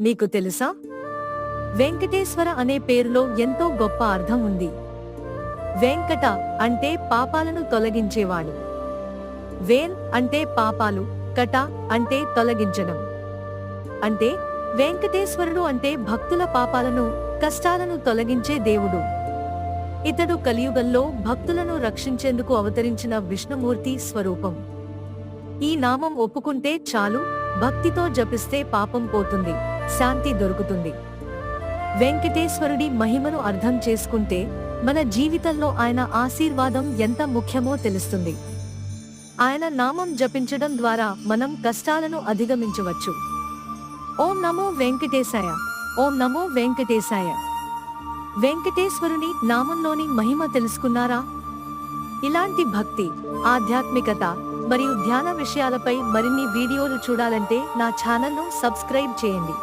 మీకు తెలుసా? వెంకటేశ్వర అనే పేరులో ఎంతో గొప్ప అర్థం ఉంది. వెంకట అంటే పాపాలను తొలగించేవాడు. వేన్ అంటే పాపాలు కట అంటే తొలగించడం. అంటే వెంకటేశ్వరుడు అంటే భక్తుల పాపాలను కష్టాలను తొలగించే దేవుడు. ఇతడు కలియుగంలో భక్తులను రక్షించేందుకు అవతరించిన విష్ణుమూర్తి స్వరూపం. ఈ నామం ఒప్పుకుంటే చాలు భక్తితో జపిస్తే పాపం పోతుంది శాంతి దొరుకుతుంది. వెంకటేశ్వరుడి మహిమను అర్థం చేసుకుంటే మన జీవితంలో ఆయన ఆశీర్వాదం ఎంత ముఖ్యమో తెలుస్తుంది. ఆయన నామం జపించడం ద్వారా మనం కష్టాలను అధిగమించవచ్చు. ఓం నమో వెంకటేశాయ ఓం నమో వెంకటేశాయ. వెంకటేశ్వరుని నామంలోని మహిమ తెలుసుకున్నారా? ఇలాంటి భక్తి ఆధ్యాత్మికత మరియు ధ్యాన విషయాలపై మరిన్ని వీడియోలు చూడాలంటే నా ఛానల్ను సబ్స్క్రైబ్ చేయండి.